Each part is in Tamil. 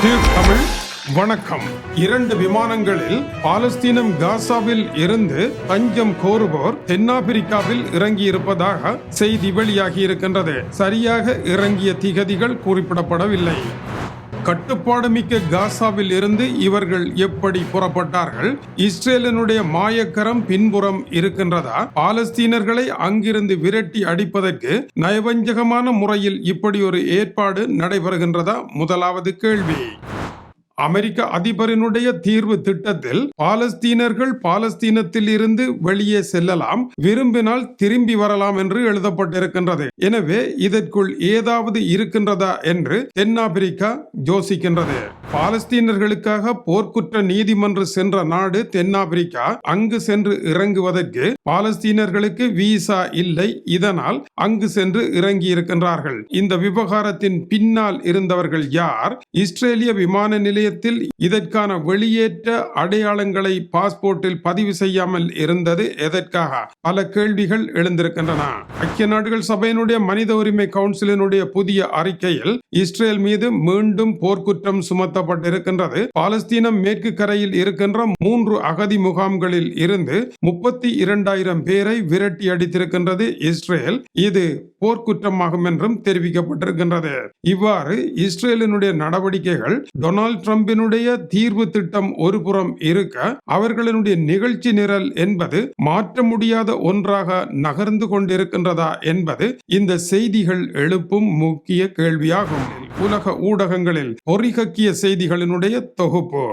டியூப் தமிழ் வணக்கம். இரண்டு விமானங்களில் பாலஸ்தீனம் காசாவில் இருந்து தஞ்சம் கோருவோர் தென்னாப்பிரிக்காவில் இறங்கியிருப்பதாக செய்தி வெளியாகி இருக்கின்றது சரியாக இறங்கிய திகதிகள் குறிப்பிடப்படவில்லை. கட்டுப்பாடு மிக்க காசாவில் இருந்து இவர்கள் எப்படி புறப்பட்டார்கள்? இஸ்ரேலினுடைய மாயக்கரம் பின்புறம் இருக்கின்றதா? பாலஸ்தீனர்களை அங்கிருந்து விரட்டி அடிப்பதற்கு நயவஞ்சகமான முறையில் இப்படி ஒரு ஏற்பாடு நடைபெறுகின்றதா? முதலாவது கேள்வி. அமெரிக்க அதிபரினுடைய தீர்வு திட்டத்தில் பாலஸ்தீனர்கள் பாலஸ்தீனத்தில் இருந்து வெளியே செல்லலாம் விரும்பினால் திரும்பி வரலாம் என்று எழுதப்பட்டிருக்கின்றது. எனவே இதற்குள் ஏதாவது இருக்கின்றதா என்று தென்னாப்பிரிக்கா யோசிக்கின்றது. பாலஸ்தீனர்களுக்காக போர்க்குற்ற நீதிமன்றம் சென்ற நாடு தென்னாப்பிரிக்கா. அங்கு சென்று இறங்குவதற்கு பாலஸ்தீனர்களுக்கு விசா இல்லை. இதனால் அங்கு சென்று இறங்கி இருக்கின்றார்கள் இந்த விவகாரத்தின் பின்னால் இருந்தவர்கள் யார்? இஸ்ரேலிய விமான நிலையத்தில் இதற்கான வெளியேற்ற அடையாளங்களை பாஸ்போர்ட்டில் பதிவு செய்யாமல் இருந்தது எதற்காக? பல கேள்விகள் எழுந்திருக்கின்றன. ஐக்கிய நாடுகள் சபையினுடைய மனித உரிமை கவுன்சிலினுடைய புதிய அறிக்கையில் இஸ்ரேல் மீது மீண்டும் போர்க்குற்றம் சுமத்தப்பட்டிருக்கின்றது. பாலஸ்தீனம் மேற்கு கரையில் இருக்கின்ற மூன்று அகதி முகாம்களில் இருந்து முப்பத்தி இரண்டாயிரம் பேரை விரட்டி அடித்திருக்கின்றது இஸ்ரேல். இது போர்க்குற்றமாகும் என்றும் தெரிவிக்கப்பட்டிருக்கின்றது. இவ்வாறு இஸ்ரேலினுடைய நடவடிக்கைகள் டொனால்ட் ட்ரம்பினுடைய தீர்வு திட்டம் ஒரு புறம் இருக்க அவர்களினுடைய நிகழ்ச்சி நிரல் என்பது மாற்ற முடியாத ஒன்றாக நகர்ந்து கொண்டிருக்கின்றதா என்பது இந்த செய்திகள் எழுப்பும் முக்கிய கேள்வியாகும். உலக ஊடகங்களில் பொறிகக்கிய செய்திகளினுடைய தொகுப்பு.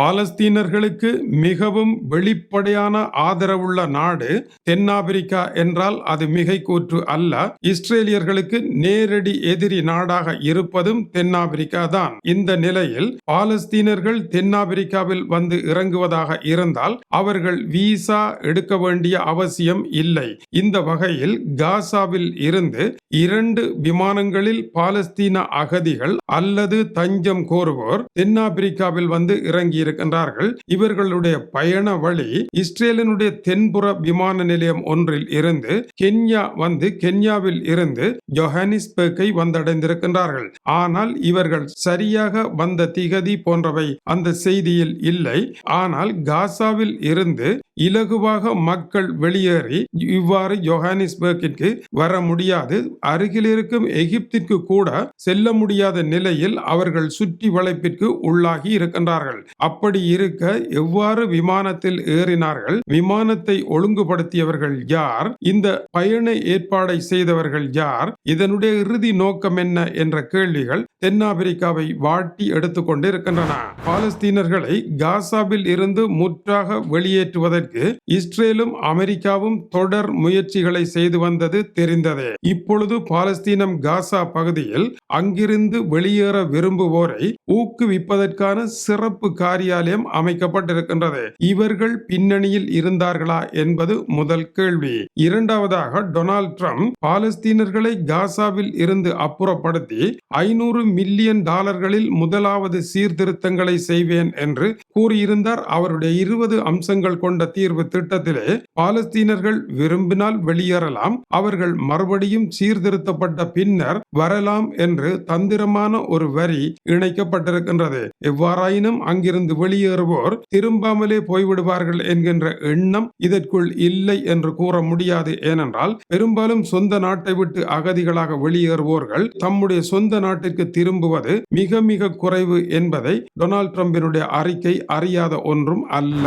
பாலஸ்தீனர்களுக்கு மிகவும் வெளிப்படையான ஆதரவுள்ள நாடு தென்னாப்பிரிக்கா என்றால் அது மிகை கூற்று அல்ல. இஸ்ரேலியர்களுக்கு நேரடி எதிரி நாடாக இருப்பதும் தென்னாப்பிரிக்கா தான். இந்த நிலையில் பாலஸ்தீனர்கள் தென்னாப்பிரிக்காவில் வந்து இறங்குவதாக இருந்தால் அவர்கள் விசா எடுக்க வேண்டிய அவசியம் இல்லை. இந்த வகையில் காசாவில் இருந்து இரண்டு விமானங்களில் பாலஸ்தீன அகதிகள் அல்லது தஞ்சம் கோருவோர் தென்னாப்பிரிக்காவில் வந்து இறங்கி இருக்கின்றார்கள் இவர்களுடைய பயண வழி இஸ்ரேலினுடைய தென்புற விமான நிலையம் ஒன்றில் இருந்து கென்யா வந்து கென்யாவில் இருந்து ஜொஹானிஸ்பர்க்கை வந்தடைந்திருக்கின்றார்கள். ஆனால் இவர்கள் சரியாக வந்த திகதி போன்றவை அந்த செய்தியில் இல்லை. ஆனால் காசாவில் இருந்து இலகுவாக மக்கள் வெளியேறி இவ்வாறு ஜொஹானிஸ்பர்க்கிற்கு வர முடியாது. அருகில் இருக்கும் எகிப்திற்கு கூட செல்ல முடியாத நிலையில் அவர்கள் சுற்றி வளைப்பிற்கு உள்ளாகி இருக்கின்றார்கள். அப்படி இருக்க எவ்வாறு விமானத்தில் ஏறினார்கள்? விமானத்தை ஒழுங்குபடுத்தியவர்கள் யார்? இந்த பயண ஏற்பாடை செய்தவர்கள் யார்? இதனுடைய இறுதி நோக்கம் என்ன என்ற கேள்விகள் தென்னாப்பிரிக்காவை வாட்டி எடுத்துக்கொண்டு இருக்கின்றன பாலஸ்தீனர்களை காசாவில் இருந்து முற்றாக வெளியேற்றுவதற்கு இஸ்ரேலும் அமெரிக்காவும் தொடர் முயற்சிகளை செய்து வந்தது தெரிந்ததே. இப்பொழுது பாலஸ்தீனம் காசா பகுதியில் அங்கிருந்து வெளியேற விரும்புவோரை ஊக்குவிப்பதற்கான சிறப்பு காரியாலயம் அமைக்கப்பட்டிருக்கின்றது. இவர்கள் பின்னணியில் இருந்தார்களா என்பது முதல் கேள்வி. இரண்டாவதாக டொனால்ட் ட்ரம்ப் பாலஸ்தீனர்களை காசாவில் இருந்து அப்புறப்படுத்தி ஐநூறு மில்லியன் டாலர்களில் முதலாவது சீர்திருத்தங்களை செய்வேன் என்று கூறியிருந்தார். அவருடைய இருபது அம்சங்கள் கொண்ட தீர்வு திட்டத்திலே பாலஸ்தீனர்கள் விரும்பினால் வெளியேறலாம். அவர்கள் மறுபடியும் சீர் சீர்திருத்தப்பட்ட பின்னர் வரலாம் என்று தந்திரமான ஒரு வரி இணைக்கப்பட்டிருக்கின்றது. எவ்வாறாயினும் அங்கிருந்து வெளியேறுவோர் திரும்பாமலே போய்விடுவார்கள் என்கின்ற எண்ணம் இதற்குள் இல்லை என்று கூற முடியாது. ஏனென்றால் பெரும்பாலும் சொந்த நாட்டை விட்டு அகதிகளாக வெளியேறுவோர்கள் தம்முடைய சொந்த நாட்டிற்கு திரும்புவது மிக மிக குறைவு என்பதை டொனால்ட் ட்ரம்பினுடைய அறிக்கை அறியாத ஒன்றும் அல்ல.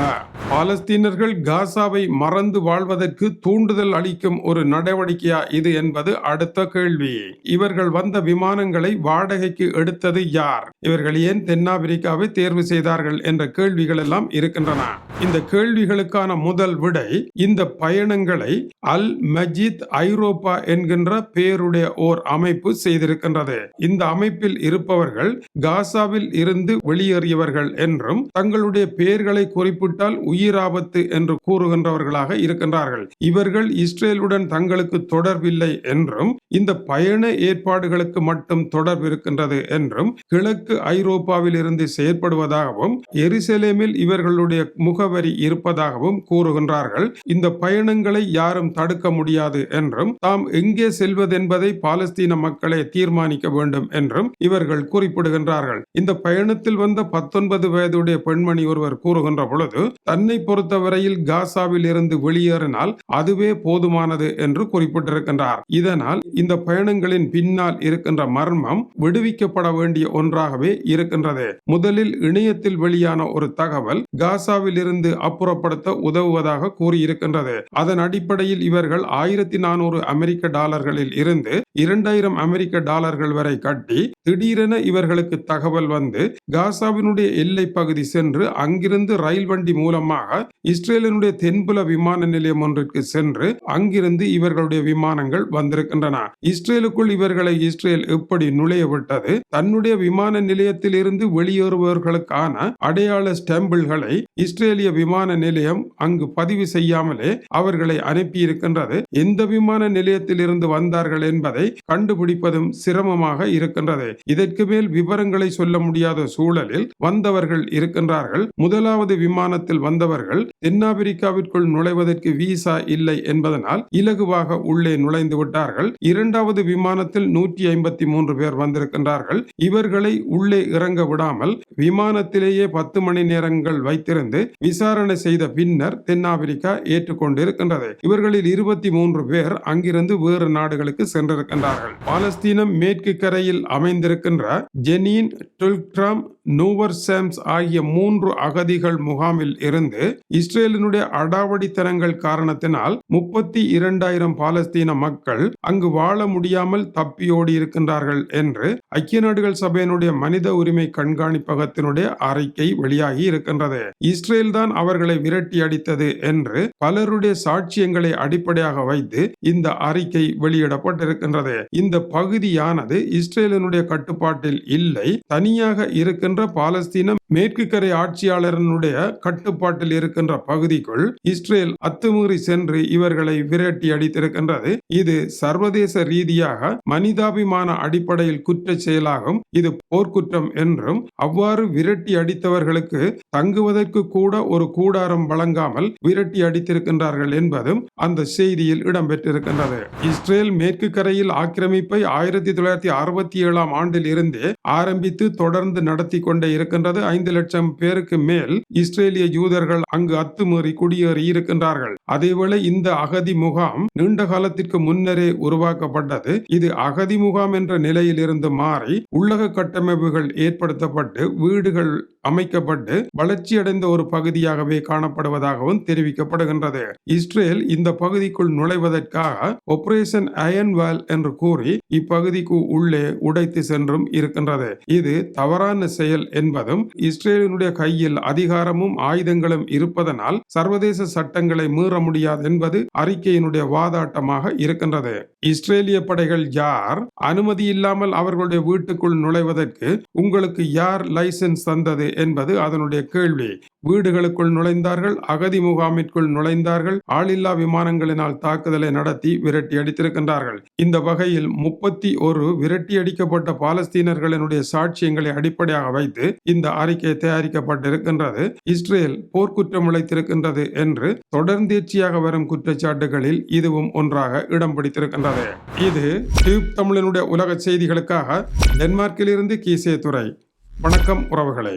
பாலஸ்தீனர்கள் காசாவை மறந்து வாழ்வதற்கு தூண்டுதல் அளிக்கும் ஒரு நடவடிக்கையா இது என்பது அடுத்த கேள்வி. இவர்கள் வந்த விமானங்களை வாடகைக்கு எடுத்தது யார்? இவர்கள் ஏன் தென்னாப்பிரிக்காவை தேர்வு செய்தார்கள் என்ற கேள்விகள் எல்லாம் இருக்கின்றன. இந்த கேள்விகளுக்கான முதல் விடை இந்த பயணங்களை அல் மஜித் ஐரோப்பா என்கின்ற பெயருடைய ஓர் அமைப்பு செய்திருக்கின்றது. இந்த அமைப்பில் இருப்பவர்கள் காசாவில் இருந்து வெளியேறியவர்கள் என்றும் தங்களுடைய பெயர்களை குறிப்பிட்டால் உயிராபத்து என்று கூறுகின்றவர்களாக இருக்கின்றார்கள். இவர்கள் இஸ்ரேலுடன் தங்களுக்கு தொடர்பில்லை என்றும் என்றும் இந்த பயண ஏற்பாடுகளுக்கு மட்டும் தொடர்பு இருக்கின்றது என்றும் கிழக்கு ஐரோப்பாவில் இருந்து செயற்படுவதாகவும் எருசலேமில் இவர்களுடைய முகவரி இருப்பதாகவும் கூறுகின்றார்கள். இந்த பயணங்களை யாரும் தடுக்க முடியாது என்றும் தாம் எங்கே செல்வதென்பதை பாலஸ்தீன மக்களே தீர்மானிக்க வேண்டும் என்றும் இவர்கள் குறிப்பிடுகின்றார்கள். இந்த பயணத்தில் வந்த பத்தொன்பது வயதுடைய பெண்மணி ஒருவர் கூறுகின்ற பொழுது தன்னை பொறுத்தவரையில் காசாவில் இருந்து வெளியேறினால் அதுவே போதுமானது என்று குறிப்பிட்டிருக்கின்றார். இதனால் ஆனால் இந்த பயணங்களின் பின்னால் இருக்கின்ற மர்மம் விடுவிக்கப்பட வேண்டிய ஒன்றாகவே இருக்கின்றது. முதலில் இணையத்தில் வெளியான ஒரு தகவல் காசாவில் இருந்து அப்புறப்படுத்த உதவுவதாக கூறியிருக்கின்றது. அதன் அடிப்படையில் இவர்கள் ஆயிரத்தி நானூறு அமெரிக்க டாலர்களில் இருந்து இரண்டாயிரம் அமெரிக்க டாலர்கள் வரை கட்டி திடீரென இவர்களுக்கு தகவல் வந்து காசாவினுடைய எல்லை பகுதி சென்று அங்கிருந்து ரயில் வண்டி மூலமாக இஸ்ரேலினுடைய தென்புல விமான நிலையம் ஒன்றிற்கு சென்று அங்கிருந்து இவர்களுடைய விமானங்கள் வந்திருக்கின்றன. இஸ்ரேலுக்குள் இவர்களை இஸ்ரேல் எப்படி நுழைய விட்டது தன்னுடைய விமான நிலையத்தில் இருந்து வெளியேறுபவர்களுக்கான அடையாள ஸ்டாம்பிள்களை இஸ்ரேலிய விமான நிலையம் அங்கு பதிவு செய்யாமலே அவர்களை அனுப்பியிருக்கின்றது. எந்த விமான நிலையத்தில் இருந்து வந்தார்கள் என்பதை கண்டுபிடிப்பதும் சிரமமாக இருக்கின்றது. இதற்கு மேல் விவரங்களை சொல்ல முடியாத சூழலில் வந்தவர்கள் இருக்கின்றார்கள். முதலாவது விமானத்தில் வந்தவர்கள் தென்னாப்பிரிக்காவிற்குள் நுழைவதற்கு விசா இல்லை என்பதனால் இலகுவாக உள்ளே நுழைந்து விட்டார்கள். இரண்டாவது விமானத்தில் நூற்றி ஐம்பத்தி மூன்று பேர் வந்திருக்கின்றார்கள். இவர்களை உள்ளே இறங்க விடாமல் விமானத்திலேயே பத்து மணி நேரங்கள் வைத்திருந்து விசாரணை செய்த பின்னர் தென்னாப்பிரிக்கா ஏற்றுக்கொண்டிருக்கின்றது. இவர்களில் இருபத்தி மூன்று பேர் அங்கிருந்து வேறு நாடுகளுக்கு சென்றிருக்கின்றார்கள். பாலஸ்தீனம் மேற்கு கரையில் அமைந்திருக்கின்ற ஜெனீன் டுல்க்ராம் நூவர் சாம்ஸ் ஆகிய மூன்று அகதிகள் முகாமில் இருந்து இஸ்ரேலினுடைய அடாவடித்தனங்கள் காரணத்தினால் முப்பத்தி இரண்டாயிரம் பாலஸ்தீன மக்கள் அங்கு அங்கு வாழ முடியாமல் தப்பியோடி இருக்கின்றார்கள் என்று ஐக்கிய நாடுகள் சபையினுடைய மனித உரிமை கண்காணிப்பகத்தினுடைய அறிக்கை வெளியாகி இருக்கின்றது. இஸ்ரேல் தான் அவர்களை விரட்டி அடித்தது என்று பலருடைய சாட்சியங்களை அடிப்படையாக வைத்து இந்த அறிக்கை வெளியிடப்பட்டிருக்கின்றது. இந்த பகுதியானது இஸ்ரேலினுடைய கட்டுப்பாட்டில் இல்லை. தனியாக இருக்கின்ற பாலஸ்தீன மேற்கு கரை ஆட்சியாளரனுடைய கட்டுப்பாட்டில் இருக்கின்ற பகுதிக்குள் இஸ்ரேல் அத்துமீறி சென்று இவர்களை விரட்டி அடித்திருக்கின்றது. இது சர்வதேச ரீதியாக மனிதாபிமான அடிப்படையில் குற்ற செயலாகும். இது போர்க்குற்றம் என்றும் அவ்வாறு விரட்டி அடித்தவர்களுக்கு தங்குவதற்கு கூட ஒரு கூடாரம் வழங்காமல் விரட்டி அடித்திருக்கின்றார்கள் என்பதும் அந்த செய்தியில் இடம்பெற்றிருக்கின்றது. இஸ்ரேல் மேற்கு கரையில் ஆக்கிரமிப்பை ஆயிரத்தி தொள்ளாயிரத்தி அறுபத்தி ஏழாம் ஆண்டில் இருந்தே ஆரம்பித்து தொடர்ந்து நடத்தி கொண்டே இருக்கின்றது. ஐந்து லட்சம் பேருக்கு மேல் இஸ்ரேலிய யூதர்கள் அங்கு அத்துமீறி குடியேறி இருக்கின்றார்கள். அதேவேளை இந்த அகதி முகாம் நீண்ட காலத்திற்கு முன்னரே உருவாக்கப்பட்டது. இது அகதி முகாம் என்ற நிலையில் இருந்து மாறி உள்ளக கட்டமைப்புகள் ஏற்படுத்தப்பட்டு வீடுகள் அமைக்கப்பட்டு வளர்ச்சியடைந்த ஒரு பகுதியாகவே காணப்படுவதாகவும் தெரிவிக்கப்படுகின்றது. இஸ்ரேல் இந்த பகுதிக்குள் நுழைவதற்காக ஆபரேஷன் அயன் வால் என்று கூறி இப்பகுதிக்கு உள்ளே உடைத்து சென்றும் இருக்கின்றது. இது தவறான செயல் என்பதும் இஸ்ரேலினுடைய கையில் அதிகாரமும் ஆயுதங்களும் இருப்பதனால் சர்வதேச சட்டங்களை மீற முடியாது என்பது அறிக்கையினுடைய வாதாட்டமாக இருக்கின்றது. இஸ்ரேலிய படைகள் யார்? அனுமதி இல்லாமல் அவர்களுடைய வீட்டுக்குள் நுழைவதற்கு உங்களுக்கு யார் லைசன்ஸ் தந்தது என்பது அதனுடைய கேள்வி. வீடுகளுக்குள் நுழைந்தார்கள் அகதி முகாமிற்குள் நுழைந்தார்கள் ஆளில்லா விமானங்களினால் தாக்குதலை நடத்தி விரட்டி அடித்திருக்கின்றார்கள். இந்த வகையில் முப்பத்தி ஒரு விரட்டி அடிக்கப்பட்ட பாலஸ்தீனர்களினுடைய சாட்சியங்களை அடிப்படையாக வைத்து இந்த அறிக்கை தயாரிக்கப்பட்டிருக்கின்றது. இஸ்ரேல் போர்க்குற்றம் இழைத்திருக்கின்றது என்று தொடர்ந்தேர்ச்சியாக வரும் குற்றச்சாட்டுகளில் இதுவும் ஒன்றாக இடம் பிடித்திருக்கின்றது. இது டியூப் தமிழனுடைய உலக செய்திகளுக்காக டென்மார்க்கிலிருந்து கீசே துறை வணக்கம் உறவுகளே.